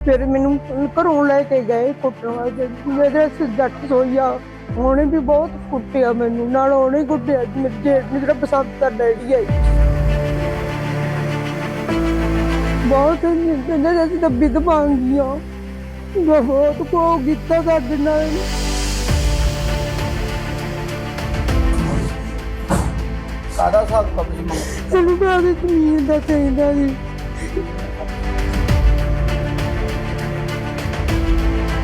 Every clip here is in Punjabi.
ਫਿਰ ਮੈਨੂੰ ਘਰੋਂ ਲੈ ਕੇ ਗਏ ਕੁੱਟਣ ਵਾਸਤੇ ਮੇਰੇ ਸਿਰ ਜੱਟ ਸੋਈਆ ਉਹਨੇ ਵੀ ਬਹੁਤ ਕੁੱਟਿਆ ਮੈਨੂੰ ਨਾਲ ਉਹਨੇ ਕੁੱਟਿਆ ਮੇਰੇ ਜੇਠ ਨੇ ਜਿਹੜਾ ਬਸੰਤ ਦਾ ਡੈਡੀ ਹੈ ਬਹੁਤ ਇਹਨਾਂ ਦੇ ਅਸੀਂ ਤਾਂ ਵਿਧਵਾਂ ਗਈਆਂ ਬਹੁਤ ਕੋ ਕੀਤਾ ਸਾਡੇ ਨਾਲ ਕਾਦਾ ਹਿਸਾਬ ਕਿਤਾਬ ਤੁਸੀਂ ਮੰਗਦੇ ਸਾਨੂੰ ਤਾਂ ਆਪਣੀ ਜ਼ਮੀਨ ਦਾ ਚਾਹੀਦਾ ਜੀ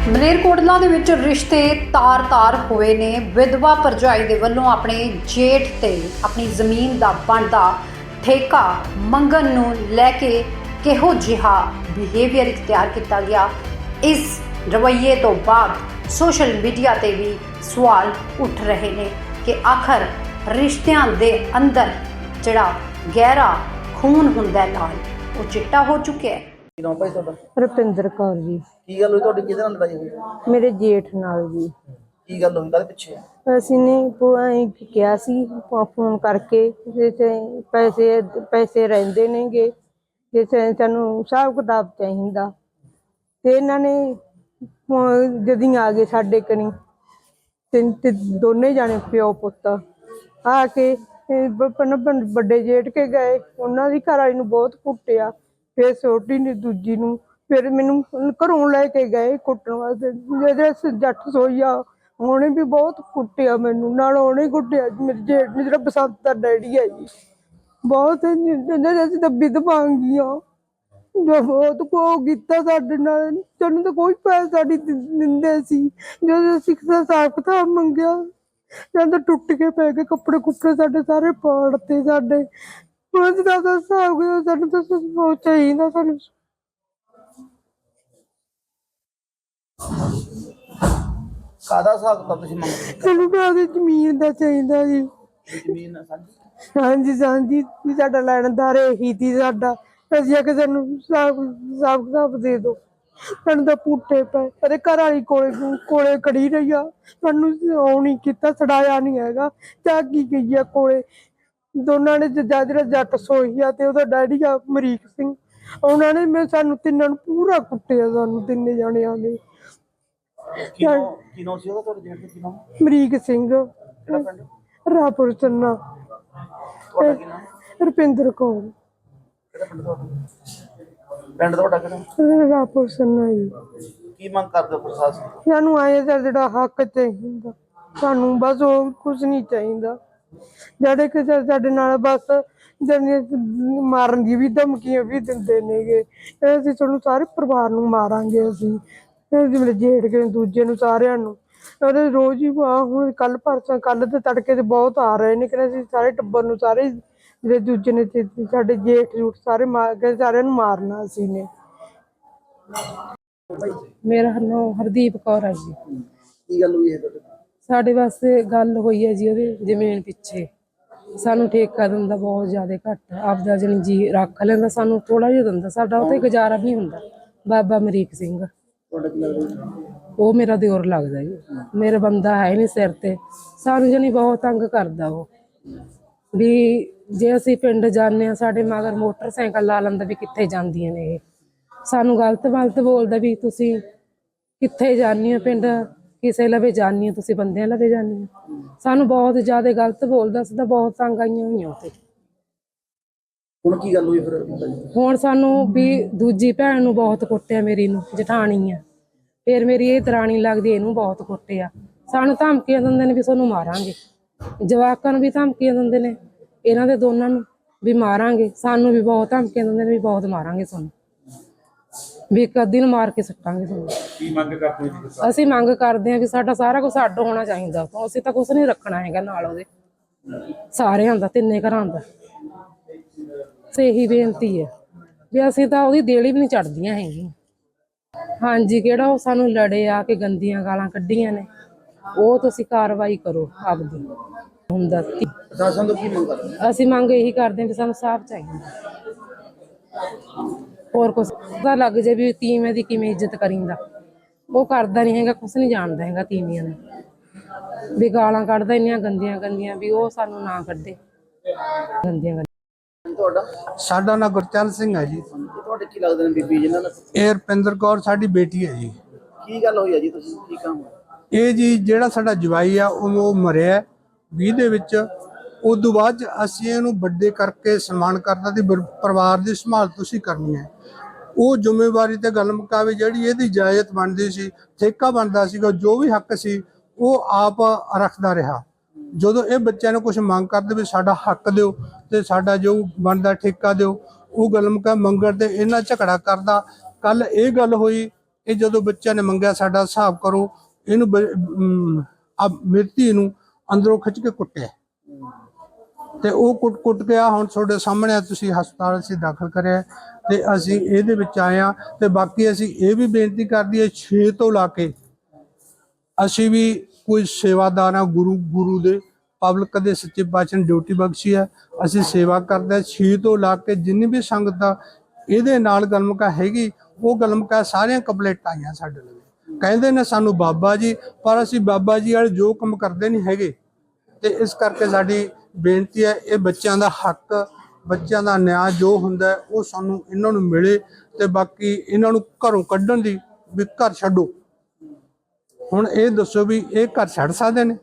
ਮਲੇਰਕੋਟਲਾ ਦੇ ਵਿੱਚ ਰਿਸ਼ਤੇ ਤਾਰ-ਤਾਰ ਹੋਏ ਨੇ। ਵਿਧਵਾ ਭਰਜਾਈ ਦੇ ਵੱਲੋਂ ਆਪਣੇ ਜੇਠ ਤੇ ਆਪਣੀ ਜ਼ਮੀਨ ਦਾ ਬਣਦਾ ਠੇਕਾ ਮੰਗਣ ਨੂੰ ਲੈ ਕੇ ਕਿਹੋ ਜਿਹਾ ਬਿਹੇਵੀਅਰ ਇਖਤਿਆਰ ਕੀਤਾ ਗਿਆ। ਇਸ ਰਵੱਈਏ ਤੋਂ ਬਾਅਦ ਸੋਸ਼ਲ ਮੀਡੀਆ ਤੇ ਵੀ ਸਵਾਲ ਉੱਠ ਰਹੇ ਨੇ ਕਿ ਆਖਰ ਰਿਸ਼ਤਿਆਂ ਦੇ ਅੰਦਰ ਜਿਹੜਾ ਗਹਿਰਾ ਖੂਨ ਹੁੰਦਾ ਨਾਲ, ਉਹ ਚਿੱਟਾ ਹੋ ਚੁੱਕਿਆ ਹੈ। ਨਾਮ ਭਾਈ ਤੁਹਾਡਾ? ਰੁਪਿੰਦਰ ਕੌਰ ਜੀ। ਕੀ ਗੱਲ ਹੋਈ ਤੁਹਾਡੀ? ਕਿਹਦੇ ਨਾਲ ਲੜਾਈ ਹੋਈ? ਮੇਰੇ ਜੇਠ ਨਾਲ ਜੀ। ਕੀ ਗੱਲ ਹੋਈ? ਕਾਹਦੇ ਪਿੱਛੇ? ਅਸੀਂ ਨੇ ਪੁਆਈ ਕਿਹਾ ਸੀ ਫੋਨ ਕਰਕੇ ਤੇ ਪੈਸੇ ਪੈਸੇ ਰਹਿੰਦੇ ਨੇਗੇ ਸਾ- ਸਾਨੂੰ ਹਿਸਾਬ ਕਿਤਾਬ ਚਾਹੀਦਾ। ਤੇ ਇਹਨਾਂ ਨੇ ਜਦੀ ਆ ਗਏ ਸਾਡੇ ਕਣੀ ਤਿੰਨ ਤੇ ਦੋਨੇ ਜਾਣੇ ਪਿਓ ਪੁੱਤ ਆ ਕੇ ਇਹ ਬ- ਵੱਡੇ ਜੇਠ ਕੇ ਗਏ। ਉਹਨਾਂ ਦੀ ਘਰ ਵਾਲੀ ਨੂੰ ਬਹੁਤ ਕੁੱਟਿਆ। ਫਿਰ ਛੋਟੀ ਨੇ ਦੂਜੀ ਨੂੰ, ਫਿਰ ਮੈਨੂੰ ਘਰੋਂ ਲੈ ਕੇ ਗਏ ਕੁੱਟਣ ਵਾਸਤੇ। ਜਿਹੜੇ ਜੱਟ ਸੋਈਆ ਉਹਨੇ ਵੀ ਬਹੁਤ ਕੁੱਟਿਆ ਮੈਨੂੰ, ਨਾਲ ਉਹਨੇ ਕੁੱਟਿਆ। ਮੇਰੇ ਜੇਠ ਨੇ ਜਿਹੜਾ ਬਸੰਤ ਦਾ ਡੈਡੀ ਹੈ ਜੀ। ਬਹੁਤ ਇਹਨਾਂ ਅਸੀਂ ਤਾਂ ਵਿਧਵਾਂ ਗਈਆਂ ਜੋ ਬਹੁਤ ਕੋ ਕੀਤਾ ਸਾਡੇ ਨਾਲ, ਸਾਨੂੰ ਤਾਂ ਕੋਈ ਪੈਸਾ ਸਾਡੀ ਦਿੰਦੇ ਸੀ। ਜਦੋਂ ਅਸੀਂ ਕਿਸੇ ਹਿਸਾਬ ਕਿਤਾਬ ਮੰਗਿਆ, ਜਦੋਂ ਟੁੱਟ ਕੇ ਪੈ ਗਏ ਕੱਪੜੇ ਕੁੱਪੜੇ ਸਾਡੇ ਸਾਰੇ ਪਾੜਤੇ ਸਾਡੇ। ਉਹ ਦਾ ਤਾਂ ਹਿਸਾਬ ਗਿਆ ਸਾਨੂੰ ਤਾਂ ਸੋਚ ਚਾਹੀਦਾ ਸਾਨੂੰ। ਕਾਦਾ ਹਿਸਾਬ ਕਿਤਾਬ ਤੁਸੀਂ ਮੰਗਦੇ ਸਾਨੂੰ ਤਾਂ ਆਪਣੀ ਜ਼ਮੀਨ ਦਾ ਚਾਹੀਦਾ ਜੀ। ਜ਼ਮੀਨ ਸਾਂਝੀ? ਹਾਂਜੀ ਹਾਂਜੀ ਵੀ ਸਾਡਾ ਲੈਣਦਾਰ ਇਹੀ ਸੀ ਸਾਡਾ। ਅਸੀਂ ਕਿ ਸਾਨੂੰ ਹਿਸਾਬ ਹਿਸਾਬ ਕਿਤਾਬ ਦੇ ਦਿਓ। ਸਾਨੂੰ ਤਾਂ ਪੁੱਟੇ ਪਏ। ਅਰੇ ਘਰ ਵਾਲੀ ਕੋਲੇ ਕੋਲੇ ਖੜੀ ਰਹੀ ਆ। ਸਾਨੂੰ ਉਹ ਨਹੀਂ ਕੀਤਾ ਛਡਾਇਆ ਨਹੀਂ ਹੈਗਾ। ਚਾਗੀ ਗਈ ਆ ਕੋਲੇ? ਦੋਨਾਂ ਨੇ ਜੱਜਾ ਜਿਹੜਾ ਜੱਟ ਸੋਈ ਆ ਤੇ ਉਹਦਾ ਡੈਡੀ ਆ ਅਮਰੀਕ ਸਿੰਘ ਉਹਨਾਂ ਨੇ ਮੈਂ ਸਾਨੂੰ ਤਿੰਨਾਂ ਨੂੰ ਪੂਰਾ ਕੁੱਟਿਆ ਸਾਨੂੰ ਤਿੰਨੇ ਜਾਣਿਆਂ ਨੇ। ਕੀ ਨਾਮ ਕੀ ਨਾਮ ਸੀ ਉਹਦਾ ਤੁਹਾਡੇ ਜੇਠ ਦਾ ਕੀ ਨਾਮ ਅਮਰੀਕ ਸਿੰਘ ਕਿਹੜਾ ਪਿੰਡ? ਰਾਪੁਰ ਚੰਨਾ। ਤੁਹਾਡਾ ਕੀ ਨਾਮ? ਰੁਪਿੰਦਰ ਕੌਰ। ਕਿਹੜਾ ਪਿੰਡ ਤੁਹਾਡਾ? ਪਿੰਡ ਤੁਹਾਡਾ ਕਿਹੜਾ? ਰਾਪੁਰ ਚੰਨਾ ਜੀ। ਕੀ ਮੰਗ ਕਰਦੇ ਪ੍ਰਸ਼ਾਸਨ? ਸਾਨੂੰ ਆਏ ਜਿਹੜਾ ਹੱਕ ਚਾਹੀਦਾ ਸਾਨੂੰ ਬਸ ਉਹ ਕੁਝ ਨਹੀਂ ਚਾਹੀਦਾ। ਜਿਹੜੇ ਕਿ ਸਾਡੇ ਨਾਲ ਬਸ ਜਨੇ ਮਾਰਨ ਦੀ ਵੀ ਧਮਕੀਆਂ ਵੀ ਦਿੰਦੇ ਨੇਗੇ। ਇਹ ਅਸੀਂ ਤੁਹਾਨੂੰ ਸਾਰੇ ਪਰਿਵਾਰ ਨੂੰ ਮਾਰਾਂਗੇ ਅਸੀਂ। ਜਿਵੇਂ ਜੇੜ ਕੇ ਦੂਜੇ ਨੂੰ ਸਾਰਿਆਂ ਨੂੰ। ਉਹਦੇ ਰੋਜ਼ ਹੀ ਆਹ ਹੁਣ ਕੱਲ ਪਰਸੋਂ ਕੱਲ ਤੇ ਤੜਕੇ ਤੇ ਬਹੁਤ ਆ ਰਹੇ ਨੇ ਕਿ ਅਸੀਂ ਸਾਰੇ ਟੱਬਰ ਨੂੰ ਸਾਰੇ ਜਿਹੜੇ ਦੂਜੇ ਨੇ ਤੇ ਸਾਡੇ ਜੇਠ ਜੂਠ ਸਾਰੇ ਮਾਰ ਕੇ ਸਾਰਿਆਂ ਨੂੰ ਮਾਰਨਾ ਅਸੀਂ ਨੇ। ਮੇਰਾ ਨਾਮ ਹਰਦੀਪ ਕੌਰ ਹੈ ਜੀ। ਕੀ ਗੱਲ ਹੋਈ ਹੈ ਤੁਹਾਡੇ? ਸਾਡੇ ਵਾਸਤੇ ਗੱਲ ਹੋਈ ਹੈ ਜੀ ਉਹਦੇ ਜ਼ਮੀਨ ਪਿੱਛੇ। ਸਾਨੂੰ ਠੇਕਾ ਦਿੰਦਾ ਬਹੁਤ ਜ਼ਿਆਦਾ ਘੱਟ। ਆਪਦਾ ਜਣੀ ਜੀ ਰੱਖ ਲੈਂਦਾ ਸਾਨੂੰ ਥੋੜਾ ਜਿਹਾ ਦਿੰਦਾ। ਸਾਡਾ ਉਹ ਤੇ ਗੁਜ਼ਾਰਾ ਵੀ ਨਹੀਂ ਹੁੰਦਾ। ਬਾਬਾ ਅਮਰੀਕ ਸਿੰਘ। ਉਹ ਮੇਰਾ ਦਿਓਰ ਲੱਗਦਾ ਜੀ। ਮੇਰਾ ਬੰਦਾ ਹੈ ਨਹੀਂ ਸਿਰ ਤੇ। ਸਾਨੂੰ ਜਣੀ ਬਹੁਤ ਤੰਗ ਕਰਦਾ ਉਹ। ਵੀ ਜੇ ਅਸੀਂ ਪਿੰਡ ਜਾਂਦੇ ਆ ਸਾਡੇ ਮਗਰ ਮੋਟਰਸਾਈਕਲ ਲਾ ਲੈਂਦਾ ਵੀ ਕਿੱਥੇ ਜਾਂਦੀਆਂ ਨੇ ਇਹ। ਸਾਨੂੰ ਗਲਤ ਗਲਤ ਬੋਲਦਾ ਵੀ ਤੁਸੀਂ ਕਿੱਥੇ ਜਾਂਦੀ ਹੋ ਪਿੰਡ? ਕਿਸੇ ਲਵੇ ਹੋ ਤੁਸੀਂ ਬੰਦਿਆਂ ਲਵੇ ਹੋ। ਸਾਨੂੰ ਬਹੁਤ ਜ਼ਿਆਦਾ ਗਲਤ ਬੋਲਦਾ ਅਸੀਂ ਤਾਂ ਬਹੁਤ ਤੰਗ ਆਈਆਂ ਹੋਈਆਂ ਉੱਤੇ ਹੁਣ ਕੀ ਗੱਲ ਹੋਈ ਫਿਰ? ਹੁਣ ਸਾਨੂੰ ਵੀ ਦੂਜੀ ਭੈਣ ਨੂੰ ਬਹੁਤ ਕੁੱਟਿਆ ਮੇਰੀ ਨੂੰ ਜਠਾਣੀ ਆ। ਫਿਰ ਮੇਰੀ ਇਹ ਦਰਾਣੀ ਲੱਗਦੀ ਇਹਨੂੰ ਬਹੁਤ ਕੁੱਟਿਆ। ਸਾਨੂੰ ਧਮਕੀਆਂ ਦਿੰਦੇ ਨੇ ਵੀ ਤੁਹਾਨੂੰ ਮਾਰਾਂਗੇ। ਜਵਾਕਾਂ ਨੂੰ ਵੀ ਧਮਕੀਆਂ ਦਿੰਦੇ ਨੇ ਇਹਨਾਂ ਦੇ ਦੋਨਾਂ ਨੂੰ ਵੀ ਮਾਰਾਂਗੇ। ਸਾਨੂੰ ਵੀ ਬਹੁਤ ਧਮਕੀਆਂ ਦਿੰਦੇ ਨੇ ਵੀ ਬਹੁਤ ਮਾਰਾਂਗੇ ਤੁਹਾਨੂੰ। ਵੀ ਇੱਕ ਅੱਧੀ ਨੂੰ ਮਾਰ ਕੇ ਸੁੱਟਾਂਗੇ ਤੁਹਾਨੂੰ। ਕੀ ਮੰਗ ਕਰਦੇ ਹੋ ਜੀ ਅਸੀਂ ਮੰਗ ਕਰਦੇ ਹਾਂ ਵੀ ਸਾਡਾ ਸਾਰਾ ਕੁਝ ਅੱਡ ਹੋਣਾ ਚਾਹੀਦਾ। ਤੋਂ ਅਸੀਂ ਤਾਂ ਕੁਝ ਨਹੀਂ ਰੱਖਣਾ ਹੈਗਾ ਨਾਲ ਉਹਦੇ। ਸਾਰਿਆਂ ਦਾ ਤਿੰਨੇ ਘਰਾਂ ਦਾ। ਇਹੀ ਬੇਨਤੀ ਹੈ ਵੀ ਅਸੀਂ ਤਾਂ ਉਹਦੀ ਦੇਲੀ ਵੀ ਨਹੀਂ ਚੜਦੀਆਂ ਹੈਗੀਆਂ। ਹਾਂਜੀ ਕਿਹੜਾ ਉਹ ਸਾਨੂੰ ਲੜੇ ਆ ਕੇ ਗੰਦੀਆਂ ਗਾਲਾਂ ਕੱਢੀਆਂ ਨੇ ਉਹ ਤੁਸੀਂ ਕਾਰਵਾਈ ਕਰੋ ਆਪਦੀ। ਹੁੰਦਾ ਤੀ- ਪ੍ਰਸ਼ਾਸਨ ਤੋਂ ਕੀ ਮੰਗ ਕਰਦੇ ਹੋ? ਅਸੀਂ ਮੰਗ ਇਹੀ ਕਰਦੇ ਹਾਂ ਵੀ ਸਾਨੂੰ ਸਾਫ਼ ਚਾਹੀਦਾ। ਹੋਰ ਕੁਛ ਪਤਾ ਲੱਗ ਜੇ ਵੀ ਤੀਵੇਂ ਦੀ ਕਿਵੇਂ ਇੱਜ਼ਤ ਕਰੀਂਦਾ। ਉਹ ਕਰਦਾ ਨਹੀਂ ਹੈਗਾ ਕੁਛ ਨਹੀਂ ਜਾਣਦਾ ਹੈਗਾ ਤੀਵੀਆਂ ਨੂੰ। ਵੀ ਗਾਲਾਂ ਕੱਢਦਾ ਇੰਨੀਆਂ ਗੰਦੀਆਂ ਗੰਦੀਆਂ ਵੀ ਉਹ ਸਾਨੂੰ ਨਾ ਕੱਢੇ। ਗੰਦੀਆਂ ਗੰਦੀਆਂ। ਤੁਹਾਡਾ? ਸਾਡਾ ਨਾਂ ਗੁਰਚਰਨ ਸਿੰਘ ਹੈ ਜੀ। ਤੁਹਾਡੇ ਕੀ ਲੱਗਦੇ ਨੇ ਬੀਬੀ ਜਿਨ੍ਹਾਂ ਦਾ ਇਹ ਰੁਪਿੰਦਰ ਕੌਰ ਸਾਡੀ ਬੇਟੀ ਹੈ ਜੀ। ਕੀ ਗੱਲ ਹੋਈ ਹੈ ਜੀ ਤੁਸੀਂ? ਕੀ ਕੰਮ ਇਹ ਜੀ ਜਿਹੜਾ ਸਾਡਾ ਜਵਾਈ ਆ ਉਹ ਉਹ ਮਰਿਆ 20 ਦੇ ਵਿੱਚ। ਉਸ ਤੋਂ ਬਾਅਦ 'ਚ ਅਸੀਂ ਇਹਨੂੰ ਵੱਡੇ ਕਰਕੇ ਸਨਮਾਨ ਕਰਦਾ ਤੇ ਪਰਿਵਾਰ ਦੀ ਸੰਭਾਲ ਤੁਸੀਂ ਕਰਨੀ ਹੈ। ਉਹ ਜ਼ਿੰਮੇਵਾਰੀ ਤੇ ਗੱਲ ਮੁਕਾਵੇ ਜਿਹੜੀ ਇਹਦੀ ਇਜਾਜ਼ਤ ਬਣਦੀ ਸੀ, ਠੇਕਾ ਬਣਦਾ ਸੀਗਾ, ਜੋ ਵੀ ਹੱਕ ਸੀ, ਉਹ ਆਪ ਰੱਖਦਾ ਰਿਹਾ। ਜਦੋਂ ਇਹ ਬੱਚਿਆਂ ਨੂੰ ਕੁਝ ਮੰਗ ਕਰਦੇ ਵੀ ਸਾਡਾ ਹੱਕ ਦਿਓ ਤੇ ਸਾਡਾ ਜੋ ਬਣਦਾ ਠੇਕਾ ਦਿਓ, ਉਹ ਗੱਲ ਮੁਕਾ, ਮੰਗਣ ਤੇ ਇਹਨਾਂ ਝਗੜਾ ਕਰਦਾ। ਕੱਲ ਇਹ ਗੱਲ ਹੋਈ ਇਹ ਜਦੋਂ ਬੱਚਿਆਂ ਨੇ ਮੰਗਿਆ ਸਾਡਾ ਹਿਸਾਬ ਕਰੋ, ਇਹਨੂੰ ਬ- ਆ ਮਿਰਤੀ ਨੂੰ ਅੰਦਰੋਂ ਖਿੱਚ ਕੇ ਕੁੱਟਿਆ। ਤੇ ਉਹ ਕੁੱਟ ਕੁੱਟ ਗਿਆ ਹੁਣ ਤੁਹਾਡੇ ਸਾਹਮਣੇ ਆ, ਤੁਸੀਂ ਹਸਪਤਾਲ ਅਸੀਂ ਦਾਖਲ ਕਰਿਆ ਤੇ ਅਸੀਂ ਇਹਦੇ ਵਿੱਚ ਆਏ ਆ ਤੇ ਬਾਕੀ ਅਸੀਂ ਇਹ ਵੀ ਬੇਨਤੀ ਕਰਦੀ ਹੈ 6 ਤੋਂ ਲਾ ਕੇ ਅਸੀਂ ਵੀ ਕੋਈ ਸੇਵਾਦਾਰ ਆ ਗੁਰੂ ਗੁਰੂ ਦੇ ਪਬਲਿਕ ਦੇ ਸੱਚੇ ਪਾਤਸ਼ਾਹ ਡਿਊਟੀ ਬਖਸ਼ੀ ਹੈ। ਅਸੀਂ ਸੇਵਾ ਕਰਦੇ ਹਾਂ 6 ਤੋਂ ਲਾ ਕੇ ਜਿੰਨੀ ਵੀ ਸੰਗਤ ਆ ਇਹਦੇ ਨਾਲ ਗਲਮਕਾ ਹੈਗੀ ਉਹ ਗਲਮਕਾ ਸਾਰੀਆਂ ਕੰਪਲੀਟ ਆਈਆਂ ਸਾਡੇ ਲਈ। ਕਹਿੰਦੇ ਨੇ ਸਾਨੂੰ ਬਾਬਾ ਜੀ ਪਰ ਅਸੀਂ ਬਾਬਾ ਜੀ ਵਾਲੇ ਜੋ ਕੰਮ ਕਰਦੇ ਨਹੀਂ ਹੈਗੇ ਤੇ ਇਸ ਕਰਕੇ ਸਾਡੀ ਬੇਨਤੀ ਹੈ ਇਹ ਬੱਚਿਆਂ ਦਾ ਹੱਕ ਬੱਚਿਆਂ ਦਾ ਨਿਆਂ ਜੋ ਹੁੰਦਾ ਹੈ, ਉਹ ਸਾਨੂੰ ਇਹਨਾਂ ਨੂੰ ਮਿਲੇ ਤੇ ਬਾਕੀ ਇਹਨਾਂ ਨੂੰ ਘਰੋਂ ਕੱਢਣ ਦੀ ਵੀ ਘਰ ਛੱਡੋ ਹੁਣ ਇਹ ਦੱਸੋ ਵੀ ਇਹ ਘਰ ਛੱਡ ਸਕਦੇ ਨੇ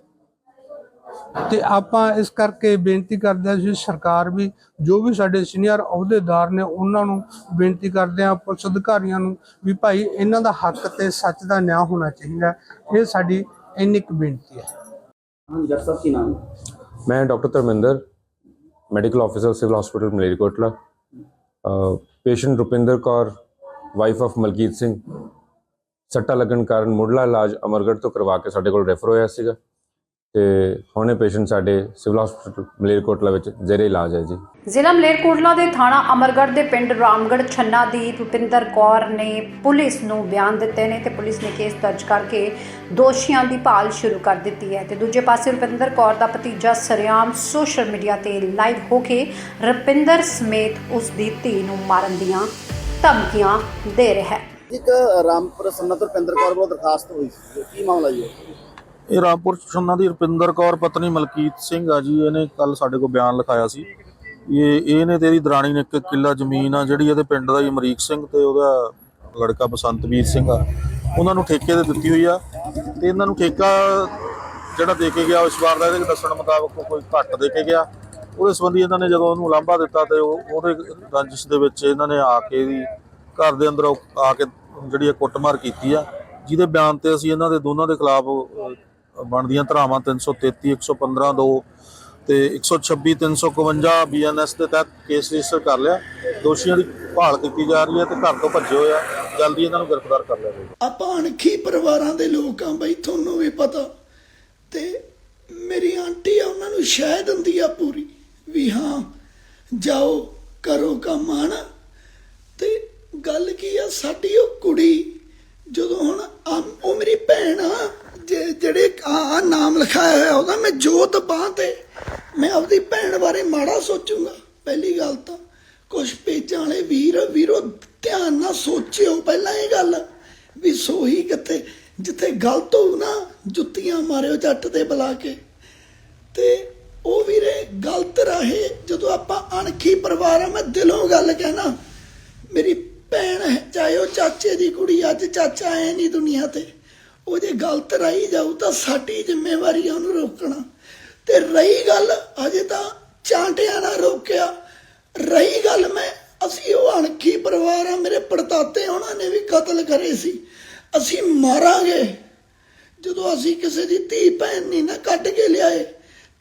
ਤੇ ਆਪਾਂ ਇਸ ਕਰਕੇ ਬੇਨਤੀ ਕਰਦੇ ਹਾਂ ਜੀ ਸਰਕਾਰ ਵੀ ਜੋ ਵੀ ਸਾਡੇ ਸੀਨੀਅਰ ਅਹੁਦੇਦਾਰ ਨੇ ਉਹਨਾਂ ਨੂੰ ਬੇਨਤੀ ਕਰਦੇ ਹਾਂ ਪੁਲਿਸ ਅਧਿਕਾਰੀਆਂ ਨੂੰ ਵੀ ਭਾਈ ਇਹਨਾਂ ਦਾ ਹੱਕ ਤੇ ਸੱਚ ਦਾ ਨਿਆਂ ਹੋਣਾ ਚਾਹੀਦਾ ਹੈ। ਇਹ ਸਾਡੀ ਇੰਨੀ ਕੁ ਬੇਨਤੀ ਹੈ ਹਾਂ ਜੱਟ ਸਾਹਿਬ ਕੀ ਨਾਮ ਹੈ? ਮੈਂ doctor Dharminder medical officer civil hospital Malerkotla. Patient Rupinder Kaur wife of Malkit Singh. ਸੱਟਾ ਲੱਗਣ ਕਾਰਨ ਮੁੱਢਲਾ ਇਲਾਜ ਅਮਰਗੜ੍ਹ ਤੋਂ ਕਰਵਾ ਕੇ ਸਾਡੇ ਕੋਲ ਰੈਫਰ ਹੋਇਆ ਸੀਗਾ। ਤੇ ਹੁਣੇ ਪੇਸ਼ੈਂਟ ਸਾਡੇ ਸਿਵਲ ਹਸਪੀਟਲ ਮਲੇਰਕੋਟਲਾ ਵਿੱਚ ਜ਼ੇਰੇ ਇਲਾਜ ਹੈ ਜੀ। ਜ਼ਿਲ੍ਹਾ ਮਲੇਰਕੋਟਲਾ ਦੇ ਥਾਣਾ ਅਮਰਗੜ੍ਹ ਦੇ ਪਿੰਡ ਰਾਮਗੜ੍ਹ ਛੰਨਾ ਦੀ ਰੁਪਿੰਦਰ ਕੌਰ ਨੇ ਪੁਲਿਸ ਨੂੰ ਬਿਆਨ ਦਿੱਤੇ ਨੇ ਤੇ ਪੁਲਿਸ ਨੇ ਕੇਸ ਦਰਜ ਕਰਕੇ ਦੋਸ਼ੀਆਂ ਦੀ ਭਾਲ ਸ਼ੁਰੂ ਕਰ ਦਿੱਤੀ ਹੈ ਤੇ ਦੂਜੇ ਪਾਸੇ ਰੁਪਿੰਦਰ ਕੌਰ ਦਾ ਭਤੀਜਾ ਸਰਿਆਮ ਸੋਸ਼ਲ ਮੀਡੀਆ ਤੇ ਲਾਈਵ ਹੋ ਕੇ ਰੁਪਿੰਦਰ ਸਮੇਤ ਉਸ ਦੀ ਧੀ ਨੂੰ ਮਾਰਨ ਦੀਆਂ ਧਮਕੀਆਂ ਦੇ ਰਿਹਾ ਹੈ। ਇੱਕ ਰਾਮਪੁਰ ਸੰਨਤ ਰੁਪਿੰਦਰ ਕੌਰ ਵੱਲੋਂ ਦਰਖਾਸਤ ਹੋਈ ਸੀ। ਕੀ ਮਾਮਲਾ ਜੀ? ਇਹ? ਇਹ ਰਾਮਪੁਰ ਛੰਨਾ ਦੀ ਰੁਪਿੰਦਰ ਕੌਰ ਪਤਨੀ ਮਲਕੀਤ ਸਿੰਘ ਆ ਜੀ, ਇਹਨੇ ਕੱਲ ਸਾਡੇ ਕੋਲ ਬਿਆਨ ਲਿਖਾਇਆ ਸੀ। ਇਹ ਇਹਨੇ ਤੇ ਇਹਦੀ ਦਰਾਣੀ ਨੇ ਇੱਕ ਕਿੱਲਾ ਜ਼ਮੀਨ ਆ ਜਿਹੜੀ ਇਹਦੇ ਪਿੰਡ ਦਾ ਹੀ ਅਮਰੀਕ ਸਿੰਘ ਤੇ ਉਹਦਾ ਲੜਕਾ ਬਸੰਤਵੀਰ ਸਿੰਘ ਆ। ਉਹਨਾਂ ਨੂੰ ਠੇਕੇ ਤੇ ਦਿੱਤੀ ਹੋਈ ਆ ਤੇ ਇਹਨਾਂ ਨੂੰ ਠੇਕਾ ਜਿਹੜਾ ਦੇ ਕੇ ਗਿਆ, ਇਸ ਵਾਰ ਦਾ ਇਹਦੇ ਦੱਸਣ ਮੁਤਾਬਕ ਕੋਈ ਘੱਟ ਦੇ ਕੇ ਗਿਆ। ਉਹਦੇ ਸੰਬੰਧੀ ਇਹਨਾਂ ਨੇ ਜਦੋਂ ਉਹਨੂੰ ਲਾਂਭਾ ਦਿੱਤਾ ਤੇ ਉਹਦੇ ਰੰਜਿਸ਼ ਦੇ ਵਿੱਚ ਇਹਨਾਂ ਨੇ ਆ ਕੇ ਇਹਦੀ ਘਰ ਦੇ ਅੰਦਰ ਆ ਕੇ ਜਿਹੜੀ ਇਹ ਕੁੱਟਮਾਰ ਕੀਤੀ ਆ। ਜਿਹਦੇ ਬਿਆਨ ਤੇ ਅਸੀਂ ਇਹਨਾਂ ਦੇ ਦੋਨਾਂ ਦੇ ਖਿਲਾਫ ਬਣਦੀਆਂ ਧਾਰਾਵਾਂ 333 115 2 ਤੇ 126 351 ਬੀਐਨਐਸ ਦੇ ਤਹਿਤ ਕੇਸ ਰਜਿਸਟਰ ਕਰ ਲਿਆ। ਦੋਸ਼ੀਆਂ ਦੀ ਭਾਲ ਕੀਤੀ ਜਾ ਰਹੀ ਹੈ ਤੇ ਘਰ ਤੋਂ ਭੱਜੇ ਹੋਏ ਆ। ਜਲਦੀ ਇਹਨਾਂ ਨੂੰ ਗ੍ਰਿਫਤਾਰ ਕਰ ਲਿਆ ਜਾਵੇਗਾ ਆਪਾਂ ਅਣਖੀ ਪਰਿਵਾਰਾਂ ਦੇ ਲੋਕ ਆ ਬਈ, ਤੁਹਾਨੂੰ ਵੀ ਪਤਾ। ਤੇ ਮੇਰੀ ਆਂਟੀ ਆ, ਉਹਨਾਂ ਨੂੰ ਸ਼ਾਇਦ ਹੁੰਦੀ ਆ ਪੂਰੀ ਵੀ ਹਾਂ, ਜਾਓ, ਕਰੋ ਕੰਮ, ਹਨਾ? ਤੇ ਗੱਲ ਕੀ ਆ, ਸਾਡੀ ਉਹ ਕੁੜੀ, ਜਦੋਂ ਹੁਣ ਉਹ ਮੇਰੀ ਭੈਣ ਆ ਜਿਹੜੇ ਆ ਨਾਮ ਲਿਖਾਇਆ ਹੋਇਆ ਉਹਦਾ, ਮੈਂ ਜੋਤ ਬਾਹ ਤੇ ਮੈਂ ਆਪਦੀ ਭੈਣ ਬਾਰੇ ਮਾੜਾ ਸੋਚੂੰਗਾ, ਪਹਿਲੀ ਗੱਲ ਤਾਂ। ਕੁਝ ਪੇਜਾਂ ਵਾਲੇ ਵੀਰ, ਵੀਰੋ, ਧਿਆਨ ਨਾਲ ਸੋਚਿਓ, ਪਹਿਲਾਂ ਇਹ ਗੱਲ ਵੀ ਸੋਹੀ ਕਿੱਥੇ, ਜਿੱਥੇ ਗਲਤ ਹੋਊ ਨਾ, ਜੁੱਤੀਆਂ ਮਾਰਿਓ ਜੱਟ ਤੇ ਬੁਲਾ ਕੇ। ਤੇ ਉਹ ਵੀਰੇ ਗਲਤ ਰਾਹੇ, ਜਦੋਂ ਆਪਾਂ ਅਣਖੀ ਪਰਿਵਾਰ ਆ, ਮੈਂ ਦਿਲੋਂ ਗੱਲ ਕਹਿਣਾ, ਮੇਰੀ ਭੈਣ ਹੈ, ਚਾਹੇ ਉਹ ਚਾਚੇ ਦੀ ਕੁੜੀ ਅੱਜ ਚਾਚਾ ਐ ਨਹੀਂ ਦੁਨੀਆ ਤੇ। ਉਹ ਜੇ ਗਲਤ ਰਹੀ ਜਾਊ ਤਾਂ ਸਾਡੀ ਜ਼ਿੰਮੇਵਾਰੀ ਆ ਉਹਨੂੰ ਰੋਕਣਾ। ਤੇ ਰਹੀ ਗੱਲ ਅਜੇ ਤਾਂ ਚਾਂਟਿਆਂ ਨਾਲ ਰੋਕਿਆ। ਰਹੀ ਗੱਲ ਮੈਂ, ਅਸੀਂ ਉਹ ਅਣਖੀ ਪਰਿਵਾਰ ਆ, ਮੇਰੇ ਪੜਤਾਤੇ ਉਹਨਾਂ ਨੇ ਵੀ ਕਤਲ ਕਰੇ ਸੀ। ਅਸੀਂ ਮਾਰਾਂਗੇ। ਜਦੋਂ ਅਸੀਂ ਕਿਸੇ ਦੀ ਧੀ ਭੈਣ ਨਹੀਂ ਨਾ ਕੱਢ ਕੇ ਲਿਆਏ,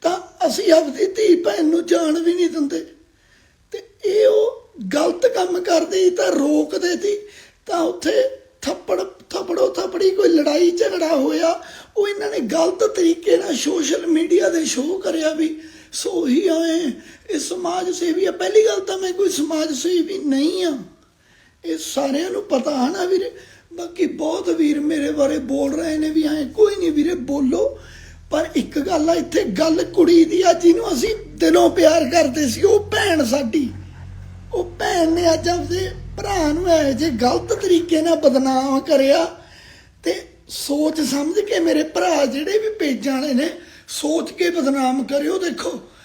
ਤਾਂ ਅਸੀਂ ਆਪਦੀ ਧੀ ਭੈਣ ਨੂੰ ਜਾਣ ਵੀ ਨਹੀਂ ਦਿੰਦੇ। ਤੇ ਇਹ ਉਹ ਗਲਤ ਕੰਮ ਕਰਦੇ ਸੀ, ਤਾਂ ਰੋਕਦੇ ਸੀ, ਤਾਂ ਉੱਥੇ ਥੱਪੜ ਥੱਪੜੋ ਥੱਪੜੀ ਕੋਈ ਲੜਾਈ ਝਗੜਾ ਹੋਇਆ, ਉਹ ਇਹਨਾਂ ਨੇ ਗਲਤ ਤਰੀਕੇ ਨਾਲ ਸੋਸ਼ਲ ਮੀਡੀਆ ਦੇ ਸ਼ੋਅ ਕਰਿਆ ਵੀ, ਸੋ ਹੀ ਆਏ ਇਹ ਸਮਾਜ ਸੇਵੀ ਆ। ਪਹਿਲੀ ਗੱਲ ਤਾਂ ਮੈਂ ਕੋਈ ਸਮਾਜ ਸੇਵੀ ਨਹੀਂ ਆ। ਇਹ ਸਾਰਿਆਂ ਨੂੰ ਪਤਾ ਹੈ ਨਾ ਵੀਰੇ। ਬਾਕੀ ਬਹੁਤ ਵੀਰ ਮੇਰੇ ਬਾਰੇ ਬੋਲ ਰਹੇ ਨੇ ਵੀ ਐ, ਕੋਈ ਨਹੀਂ ਵੀਰੇ, ਬੋਲੋ। ਪਰ ਇੱਕ ਗੱਲ ਆ, ਇੱਥੇ ਗੱਲ ਕੁੜੀ ਦੀ ਆ, ਜਿਹਨੂੰ ਅਸੀਂ ਦਿਲੋਂ ਪਿਆਰ ਕਰਦੇ ਸੀ, ਉਹ ਭੈਣ ਸਾਡੀ। ਉਹ ਭੈਣ ਨੇ ਅੱਜ ਆਪਦੇ ਭਰਾ ਨੂੰ ਐ ਜੇ ਗਲਤ ਤਰੀਕੇ ਨਾਲ ਬਦਨਾਮ ਕਰਿਆ। ਤੇ ਸੋਚ ਸਮਝ ਕੇ ਮੇਰੇ ਭਰਾ ਜਿਹੜੇ ਵੀ ਪੇਜਾਂ ਵਾਲੇ ਨੇ, ਸੋਚ ਕੇ ਬਦਨਾਮ ਕਰਿਓ, ਦੇਖੋ।